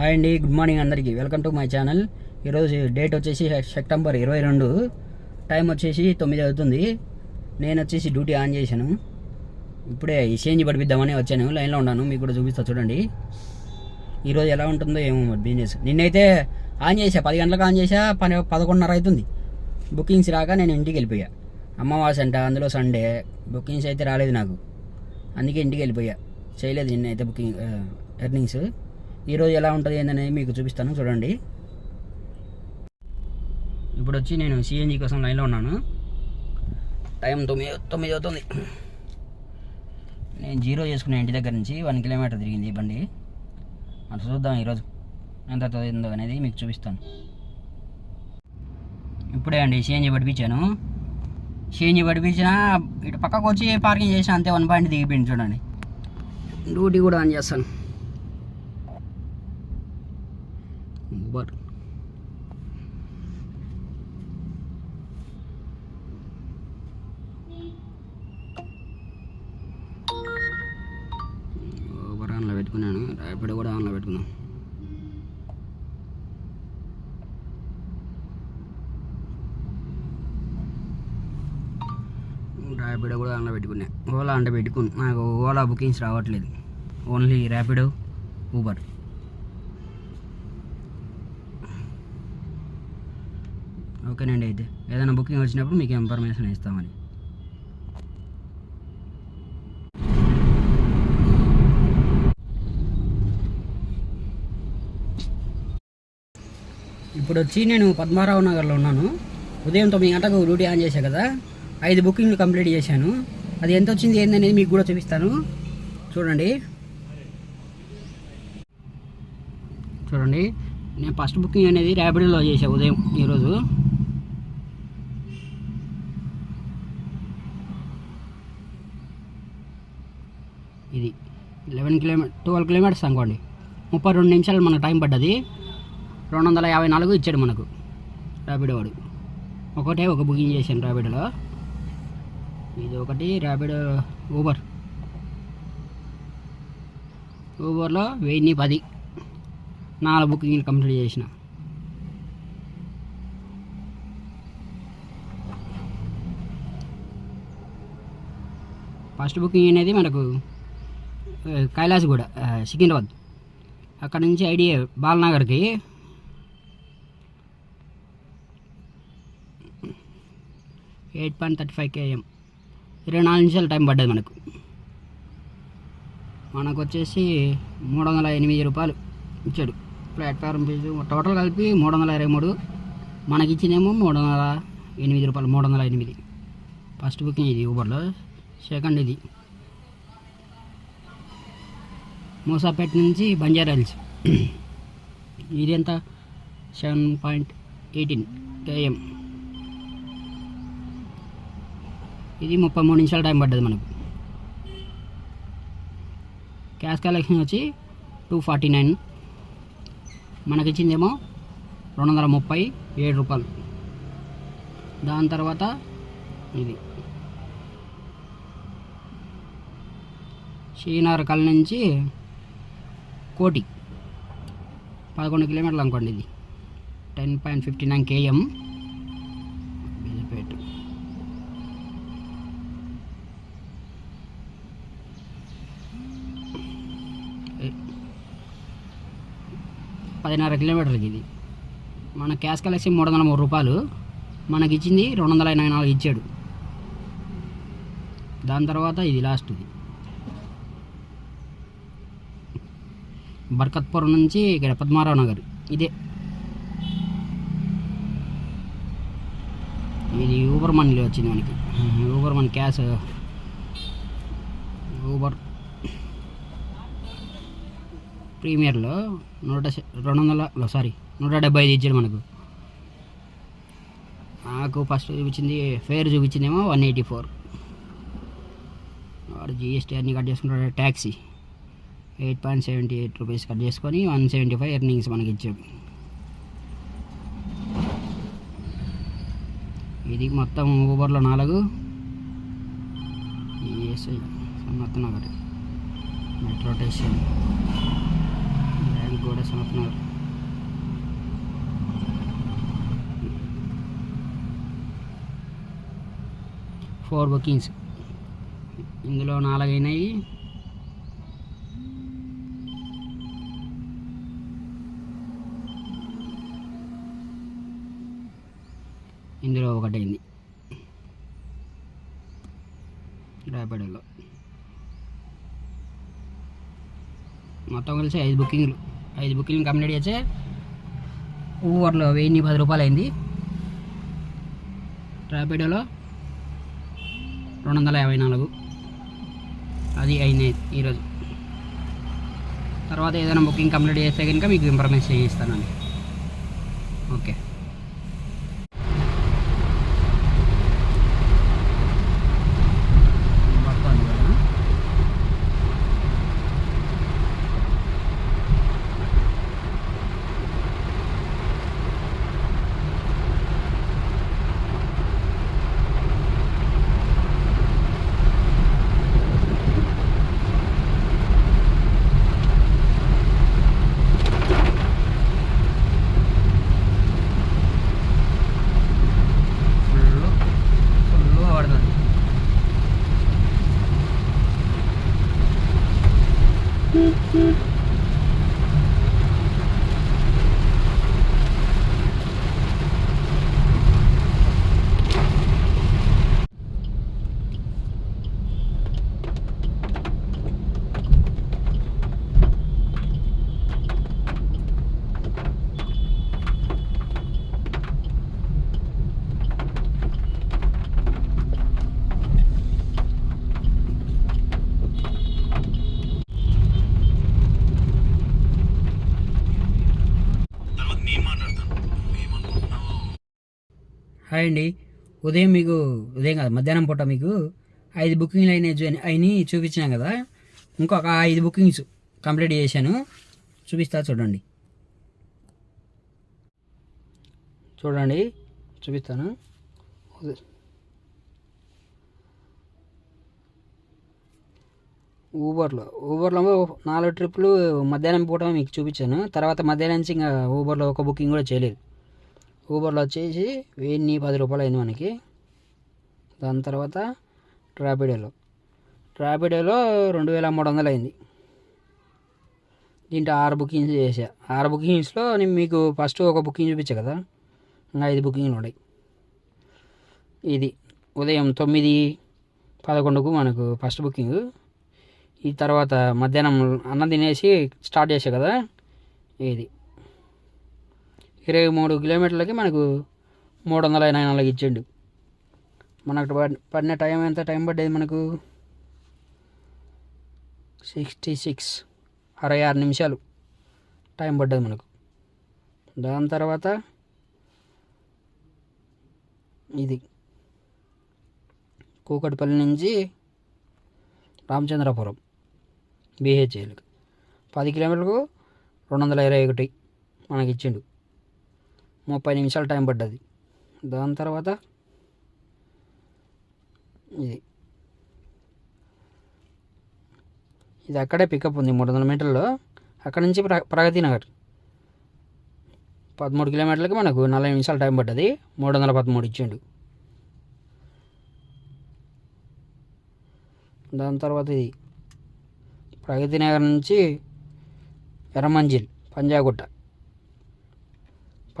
Hi అండి good morning అందరికీ. Welcome to my channel. ఈరోజు డేట్ వచ్చేసి సెప్టెంబర్ ఇరవై రెండు. టైం వచ్చేసి తొమ్మిది అవుతుంది. నేను వచ్చేసి డ్యూటీ ఆన్ చేశాను. ఇప్పుడే చేంజ్ పడిపిద్దామని వచ్చాను. లైన్లో ఉన్నాను. మీకు కూడా చూపిస్తా చూడండి. ఈరోజు ఎలా ఉంటుందో ఏమో మరి బిజినెస్. నిన్నైతే ఆన్ చేసా పది గంటలకు ఆన్ చేసా పని పదకొండున్నర అవుతుంది. బుకింగ్స్ రాక నేను ఇంటికి వెళ్ళిపోయా. అమ్మవాస అంట అందులో సండే. బుకింగ్స్ అయితే రాలేదు నాకు. అందుకే ఇంటికి వెళ్ళిపోయా. చేయలేదు నిన్న అయితే బుకింగ్ ఎర్నింగ్స్. ఈరోజు ఎలా ఉంటుంది ఏంటనేది మీకు చూపిస్తాను చూడండి. ఇప్పుడు వచ్చి నేను సిఎన్జి కోసం లైన్లో ఉన్నాను. టైం తొమ్మిది తొమ్మిది అవుతుంది. నేను జీరో చేసుకునే ఇంటి దగ్గర నుంచి వన్ కిలోమీటర్ తిరిగింది ఈ బండి. అటు చూద్దాం ఈరోజు ఎంత అవుతుందో అనేది మీకు చూపిస్తాను. ఇప్పుడే అండి సిఎన్జి పడిపించాను సిఎన్జి పడిపించిన ఇటు పక్కకు వచ్చి పార్కింగ్ చేసిన అంతే వన్ పాయింట్ దిగిపోయింది చూడండి. డ్యూటీ కూడా ఆన్ చేస్తాను. ఊబర్ ఆన్లో పెట్టుకున్నాను. ర్యాపిడ్ కూడా ఆన్లో పెట్టుకున్నాను ర్యాపిడో కూడా అందులో పెట్టుకున్నా. ఓలా అంటే పెట్టుకుని. నాకు ఓలా బుకింగ్స్ రావట్లేదు. Only Rapido Uber. ఓకేనండి అయితే ఏదైనా బుకింగ్ వచ్చినప్పుడు మీకు ఇన్ఫర్మేషన్ ఇస్తామని. ఇప్పుడు వచ్చి నేను పద్మారావు నగర్లో ఉన్నాను. ఉదయం తొమ్మిది గంటలకు డ్యూటీ ఆన్ చేశా కదా ఐదు బుకింగ్లు కంప్లీట్ చేశాను. అది ఎంత వచ్చింది ఏందనేది మీకు కూడా చూపిస్తాను. చూడండి. చూడండి. నేను ఫస్ట్ బుకింగ్ అనేది ర్యాపిడోలో చేశాను ఉదయం ఈరోజు ఇది లెవెన్ కిలోమీటర్ ట్వెల్వ్ కిలోమీటర్స్ అనుకోండి. ముప్పై రెండు నిమిషాలు మనకు టైం పడ్డది. రెండు వందల యాభై నాలుగు ఇచ్చాడు మనకు. ర్యాపిడో వాడు. ఒకటే ఒక బుకింగ్ చేశాను ర్యాపిడోలో ఇది ఒకటి ర్యాపిడో ఊబర్ ఊబర్లో వెయ్యి పది. నాలుగు బుకింగ్లు కంప్లీట్ చేసిన. ఫస్ట్ బుకింగ్ అనేది మనకు కైలాసగూడ సికింద్రాబాద్. అక్కడ నుంచి idea బాలనగర్కి. Eight point thirty five KM. ఇరవై నాలుగు నిమిషాలు టైం పడ్డది మనకు. మనకు వచ్చేసి మూడు వందల ఎనిమిది రూపాయలు ఇచ్చాడు. ప్లాట్ఫారం ఫీజు టోటల్ కలిపి మూడు వందల ఇరవై మూడు. మనకి ఇచ్చినేమో మూడు వందల ఎనిమిది రూపాయలు మూడు వందల ఎనిమిది. ఫస్ట్ బుకింగ్ ఇది ఊబర్లో సెకండ్ ఇది. మూసాపేట నుంచి బంజారా హిల్స్. ఇది ఎంత సెవెన్ పాయింట్ ఎయిటీన్ కేఎం. ఇది ముప్పై మూడు నిమిషాల టైం పడ్డది మనకు. క్యాష్ కలెక్షన్ వచ్చి టూ ఫార్టీ నైన్. మనకి ఇచ్చిందేమో రెండు వందల ముప్పై ఏడు రూపాయలు. దాని తర్వాత ఇది. శ్రీనగర్ కల్ నుంచి కోటి. పదకొండు కిలోమీటర్లు అనుకోండి ఇది. Ten point fifty nine KM. Bijipeta పదిన్నర కిలోమీటర్లకి ఇది. మన క్యాష్ కలెక్షన్ మూడు వందల మూడు రూపాయలు. మనకి ఇచ్చింది రెండు వందల ఎనభై నాలుగు ఇచ్చాడు. దాని తర్వాత ఇది లాస్ట్ ఇది. బర్కత్పురం నుంచి ఇక్కడ పద్మారావు నగర్. ఇదే. ఇది ఊబర్ మనీలో వచ్చింది మనకి. ఊబర్ మన క్యాష్ ఊబర్ ప్రీమియర్లో నూట రెండు వందల సారీ నూట డెబ్బై ఐదు ఇచ్చాడు మనకు. నాకు ఫస్ట్ చూపించింది ఫేర్ చూపించిందేమో వన్ ఎయిటీ ఫోర్. వాడు జిఎస్టీ అన్నీ కట్ చేసుకుంటాడు taxi eight point seventy eight rupees cut చేసుకొని వన్ సెవెంటీ ఫైవ్ ఎర్నింగ్స్ మనకి ఇచ్చాడు ఇది మొత్తం ఊబర్లో నాలుగు. ఈఎస్ఐ సమ్మత్ మెట్రో స్టేషన్ బ్యాంక్ కూడా సనత్నగర్ ఫోర్ బుకింగ్స్ ఇందులో నాలుగైనాయి. ఇందులో ఒకటైంది. ర్యాపిడోలో మొత్తం కలిసి ఐదు బుకింగ్లు. ఐదు బుకింగ్లు కంప్లీట్ చేస్తే ఊవర్లో వెయ్యి పది రూపాయలు అయింది రాయపేటలో రెండు వందల యాభై నాలుగు. అది అయినాయి ఈరోజు. తర్వాత ఏదైనా బుకింగ్ కంప్లీట్ చేస్తే కనుక మీకు ఇన్ఫర్మేషన్ ఇస్తానండి. ఓకే పడుతోంది కదా ఫుల్ ఫుల్గా పడుతుంది హాయ్ అండి. ఉదయం మీకు ఉదయం కాదు మధ్యాహ్నం పూట మీకు ఐదు బుకింగ్లు అయినాయి చూ- అయినాయి చూపించాను కదా. ఇంకొక ఐదు బుకింగ్స్ కంప్లీట్ చేశాను. చూపిస్తా చూడండి. చూడండి చూపిస్తాను. ఊబర్లో ఊబర్లో నాలుగు ట్రిప్లు మధ్యాహ్నం పూట మీకు చూపించాను. తర్వాత మధ్యాహ్నం నుంచి ఇంకా ఊబర్లో ఒక బుకింగ్ కూడా చేయలేదు. ఊబర్లో వచ్చేసి వెయ్యి పది రూపాయలు అయింది మనకి. దాని తర్వాత ట్రాపిడోలో. ట్రాపిడోలో రెండు వేల మూడు వందలు అయింది. దీంట్లో ఆరు బుకింగ్స్ చేసా ఆరు బుకింగ్స్లో నేను మీకు ఫస్ట్ ఒక బుకింగ్ చూపించా కదా? ఇంకా ఐదు బుకింగ్లు ఉన్నాయి. ఇది ఉదయం తొమ్మిది పదకొండుకు మనకు ఫస్ట్ బుకింగ్. ఈ తర్వాత మధ్యాహ్నం అన్నం తినేసి స్టార్ట్ చేసా కదా? ఇది. ఇరవై మూడు కిలోమీటర్లకి మనకు మూడు వందల ఎనభై నాలుగు ఇచ్చిండు. మనకు పడిన టైం ఎంత? టైం పడ్డది మనకు సిక్స్టీ సిక్స్ అరవై ఆరు నిమిషాలు టైం పడ్డది మనకు. దాని తర్వాత ఇది కూకట్పల్లి నుంచి రామచంద్రపురం బీహెచ్ఏలకు పది కిలోమీటర్లకు రెండు వందల ఇరవై ఒకటి మనకి ఇచ్చిండు. ముప్పై నిమిషాలు టైం పడ్డది. దాని తర్వాత ఇది. ఇది అక్కడే పికప్ ఉంది మూడు వందల మీటర్లో. అక్కడ నుంచి ప్ర ప్రగతి నగర్. పదమూడు కిలోమీటర్లకి మనకు నలభై నిమిషాలు టైం పడ్డది. మూడు వందల పదమూడు ఇచ్చిండు. దాని తర్వాత ఇది. ప్రగతి నగర్ నుంచి ఎర్రమంజిల్ పంజాగుట్ట.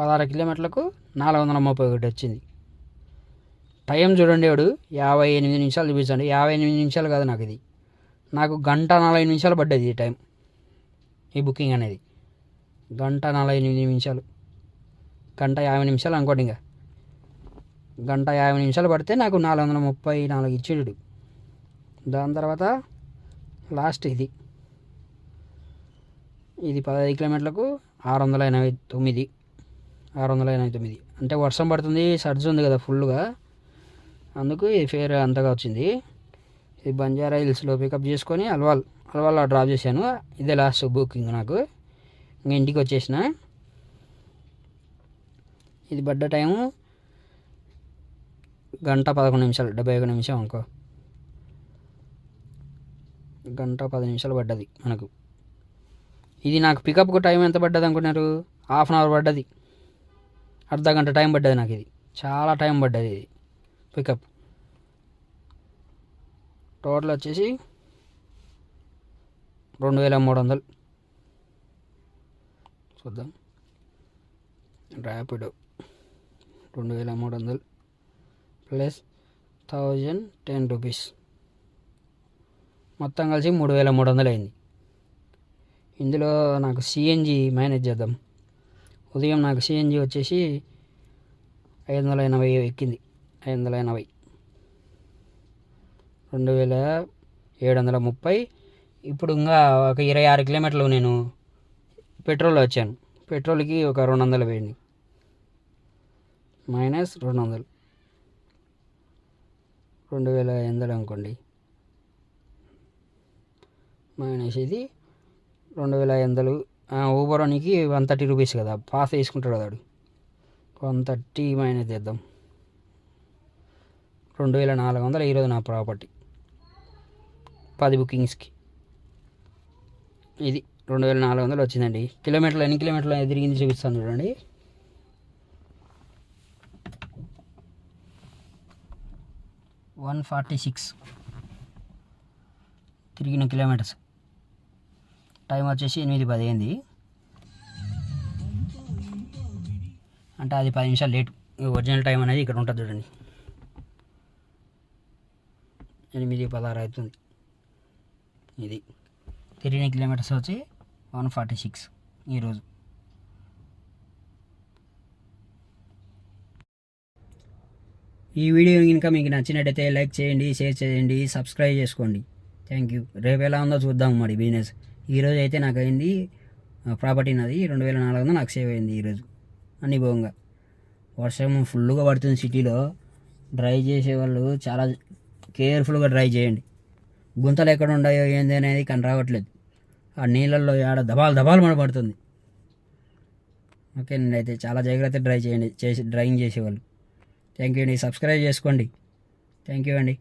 పదహారు కిలోమీటర్లకు నాలుగు వందల ముప్పై ఒకటి వచ్చింది. టైం చూడండి వాడు యాభై ఎనిమిది నిమిషాలు చూపించండి. యాభై ఎనిమిది నిమిషాలు కాదు నాకు ఇది. నాకు గంట నలభై నిమిషాలు పడ్డది ఈ టైం. ఈ బుకింగ్ అనేది. గంట నలభై ఎనిమిది నిమిషాలు. గంట యాభై నిమిషాలు అనుకోండి ఇంకా. గంట యాభై నిమిషాలు పడితే నాకు నాలుగు వందల ముప్పై నాలుగు ఇచ్చేడు. దాని తర్వాత లాస్ట్ ఇది. ఇది పదహైదు కిలోమీటర్లకు ఆరు వందల ఎనభై తొమ్మిది. ఆరు వందల ఎనభై తొమ్మిది. అంటే వర్షం పడుతుంది సర్జ్ ఉంది కదా ఫుల్గా అందుకు ఈ ఫేర్ అంతగా వచ్చింది. ఇది బంజారా హిల్స్లో పికప్ చేసుకొని అల్వాల్ అల్వాల్లో డ్రాప్ చేశాను. ఇదే లాస్ట్ బుకింగ్ నాకు. ఇంక ఇంటికి వచ్చేసిన. ఇది పడ్డ టైము గంట పదకొండు నిమిషాలు డెబ్బై ఒక నిమిషం అనుకో. గంట పది నిమిషాలు పడ్డది మనకు. ఇది నాకు పికప్కు టైం ఎంత పడ్డది అనుకున్నారు? హాఫ్ అన్ అవర్ పడ్డది. అర్ధ గంట టైం పడ్డది నాకు ఇది. చాలా టైం పడ్డది ఇది. పికప్ టోటల్ వచ్చేసి రెండు వేల మూడు వందలు. చూద్దాం. ర్యాపిడో రెండు వేల మూడు వందలు. ప్లస్ థౌజండ్ టెన్ రూపీస్ మొత్తం కలిసి మూడు వేల మూడు వందలు అయింది ఇందులో నాకు సిఎన్జి మేనేజ్ చేద్దాం. ఉదయం నాకు సిఎన్జి వచ్చేసి ఐదు వందల ఎనభై ఎక్కింది. ఐదు వందల ఎనభై. రెండు వేల ఏడు వందల ముప్పై. ఇప్పుడు ఇంకా ఒక ఇరవై ఆరు కిలోమీటర్లు నేను పెట్రోల్ వచ్చాను. పెట్రోల్కి ఒక రెండు వందలు పోయింది. మైనస్ రెండు వందలు. రెండు వేల ఐదు అనుకోండి. మైనస్ ఇది. రెండు వేల ఐదు వందలు ఊబరోనికి వన్ థర్టీ రూపీస్ కదా. పాస్ వేసుకుంటాడు కదా వన్ థర్టీ మైనస్ చేద్దాం. రెండు వేల నాలుగు వందలు ఈరోజు నా ప్రాపర్టీ పది బుకింగ్స్కి ఇది రెండు వేల నాలుగు వందలు వచ్చిందండి. కిలోమీటర్లు ఎన్ని కిలోమీటర్లు తిరిగింది చూపిస్తాను చూడండి. వన్ ఫార్టీ సిక్స్ తిరిగిన కిలోమీటర్స్ టైం వచ్చేసి ఎనిమిది పది అయింది. అంటే అది పది నిమిషాలు లేట్ ఒరిజినల్ టైం అనేది ఇక్కడ ఉంటుంది చూడండి. ఎనిమిది పదహారు అవుతుంది. ఇది తిరిగిన కిలోమీటర్స్ వచ్చి వన్ ఫార్టీ సిక్స్ ఈరోజు. ఈ వీడియో కనుక మీకు నచ్చినట్టయితే లైక్ చేయండి షేర్ చేయండి సబ్స్క్రైబ్ చేసుకోండి. Thank you. రేపు ఎలా ఉందో చూద్దాం మరి బిజినెస్. ఈరోజు అయితే నాకు అయింది ప్రాపర్టీ నాది రెండు వేల నాలుగు వందలు నాకు సేవ్ అయింది ఈరోజు అన్ని భోగంగా వర్షం ఫుల్గా పడుతుంది సిటీలో. డ్రైవ్ చేసే వాళ్ళు చాలా కేర్ఫుల్గా డ్రైవ్ చేయండి. గుంతలు ఎక్కడ ఉన్నాయో ఏంది అనేది కని రావట్లేదు. ఆ నీళ్ళల్లో ఆడ దబాలు దబాలు మన పడుతుంది. ఓకేనండి అయితే చాలా జాగ్రత్త డ్రైవ్ చేయండి చేసి డ్రైవింగ్ చేసేవాళ్ళు. థ్యాంక్ యూ అండి. సబ్స్క్రైబ్ చేసుకోండి. థ్యాంక్ యూ అండి.